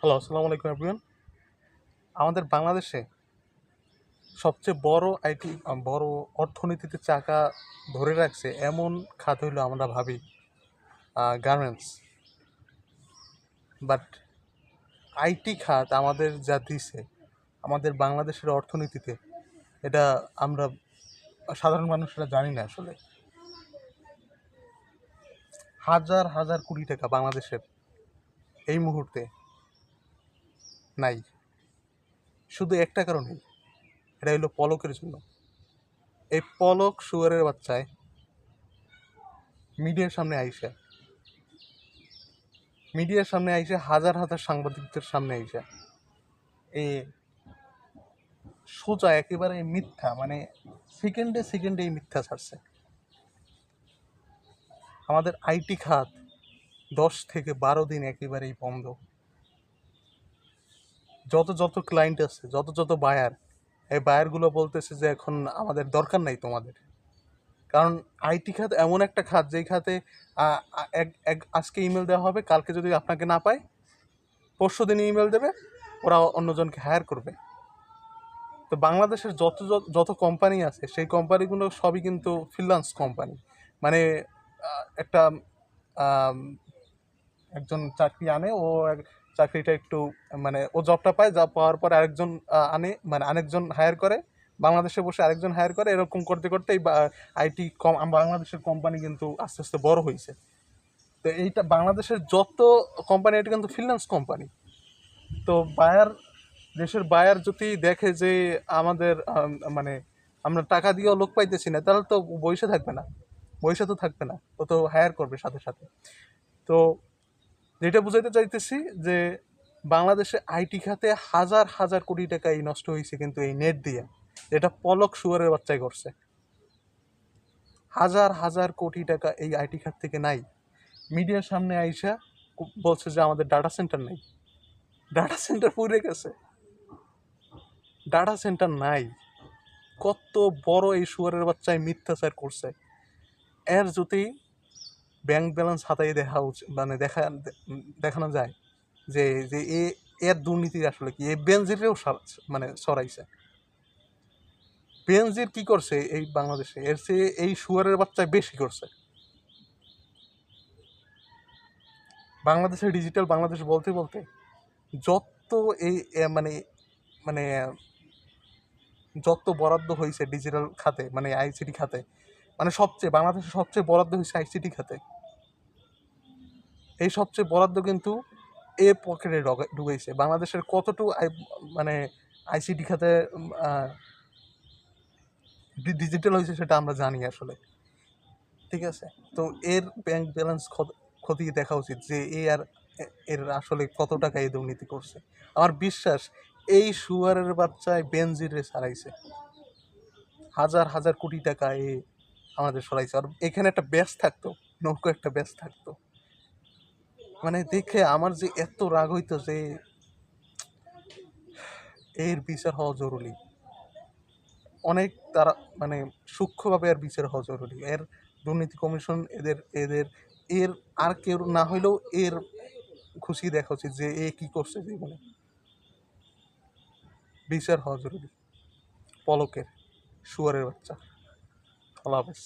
Hello আসসালামু আলাইকুম everyone আমাদের বাংলাদেশে সবচেয়ে বড় আইটি, বড় অর্থনীতিতে চাকা ধরে রাখছে এমন খাত হইল আমরা ভাবি গার্মেন্টস বাট আইটি খাত আমাদের যা দিছে, আমাদের বাংলাদেশের অর্থনীতিতে, এটা আমরা সাধারণ মানুষরা জানি না আসলে। হাজার হাজার কোটি টাকা বাংলাদেশের এই মুহূর্তে নাই। শুধু একটা কারণেই, এটা হলো পলকের জন্য। এই পলক শুয়ারের বাচ্চায় মিডিয়ার সামনে আইসা, মিডিয়ার সামনে আইসা হাজার হাজার সাংবাদিকদের সামনে আইসা, এ সোজা একেবারে মিথ্যা মানে সেকেন্ডে সেকেন্ডে এই মিথ্যা ছাড়ছে। আমাদের আইটি খাত দশ থেকে বারো দিন একেবারেই বন্ধ। যত যত ক্লায়েন্ট আছে, যত যত বায়ার এই বায়ারগুলো বলতেছে যে এখন আমাদের দরকার নাই তোমাদের। কারণ আইটি খাত এমন একটা খাত, যেই খাতে এক এক, আজকে ইমেল দেওয়া হবে, কালকে যদি আপনাকে না পায়, পরশু দিন ইমেল দেবে, ওরা অন্যজনকে হায়ার করবে। তো বাংলাদেশের যত যত- কোম্পানি আছে, সেই কোম্পানিগুলো সবই কিন্তু ফ্রিল্যান্স কোম্পানি মানে একটা একজন চাকরি আনে, ও চাকরিটা একটু মানে ও জবটা পায় জব পাওয়ার পরে আরেকজন আনে মানে আরেকজন হায়ার করে, বাংলাদেশে বসে আরেকজন হায়ার করে, এরকম করতে করতে এই আইটি কম, বাংলাদেশের কোম্পানি কিন্তু আস্তে আস্তে বড় হয়েছে তো এইটা, বাংলাদেশের যত কোম্পানি এটা কিন্তু ফ্রিল্যান্স কোম্পানি তো বায়ার দেশের বায়ার যদি দেখে যে আমাদের মানে আমরা টাকা দিয়েও লোক পাইতেছি না, তাহলে তো বসে থাকবে না। বসে তো থাকবে না, ও তো হায়ার করবে সাথে সাথে। তো যেটা বুঝাইতে চাইতেছি যে বাংলাদেশে আইটি খাতে হাজার হাজার কোটি টাকা এই নষ্ট হয়েছে কিন্তু এই নেট দিয়ে। যেটা পলক শুয়ারের বাচ্চায় করছে হাজার হাজার কোটি টাকা এই আইটি খাত থেকে নাই। মিডিয়ার সামনে আইসা বলছে যে আমাদের ডাটা সেন্টার নেই। ডাটা সেন্টার পুড়ে গেছে। ডাটা সেন্টার নাই। কত বড় এই শুয়ারের বাচ্চায় মিথ্যাচার করছে। এর যদি ব্যাংক ব্যালেন্স হাতাই দেখা উচিত মানে দেখা, দেখানো যায় যে যে এ, এর দুর্নীতি আসলে কি? এই বেনজিরেও মানে সরাইছে বেনজির কি করছে এই বাংলাদেশে? এর চেয়ে এই শুয়ারের বাচ্চায় বেশি করছে। বাংলাদেশের ডিজিটাল বাংলাদেশ বলতে বলতে যত এই মানে মানে যত বরাদ্দ হয়েছে ডিজিটাল খাতে মানে আইসিটি খাতে মানে সবচেয়ে বাংলাদেশের সবচেয়ে বরাদ্দ হয়েছে আইসিটি খাতে। এই সবচেয়ে বরাদ্দ কিন্তু এ পকেটে ঢোকা- ঢুকেছে। বাংলাদেশের কতটুকু মানে আইসিটি খাতে ডিজিটাল হয়েছে সেটা আমরা জানি আসলে। ঠিক আছে? তো এর ব্যাংক ব্যালেন্স খতিয়ে দেখা উচিত যে এ আর, এর আসলে কত টাকা এই দুর্নীতি করছে। আমার বিশ্বাস এই সুয়ারের বাচ্চায় বেনজিরে সারাইছে। হাজার হাজার কোটি টাকা এ আমাদের সরাইছে। আর এখানে একটা ব্যাস থাকতো, নৌকো একটা ব্যাস থাকতো। মানে দেখে আমার যে এত রাগ হইতো যে এর বিচার হওয়া জরুরি। অনেক তারা মানে সূক্ষ্মভাবে এর বিচার হওয়া জরুরি। এর দুর্নীতি কমিশন এদের এদের, এর আর কেউ না হইলেও এর খুশি দেখা উচিত যে এ কি করছে জীবনে। বিচার হওয়া জরুরি। পলকের, শুয়ারের বাচ্চা। আল্লাহ হাফেজ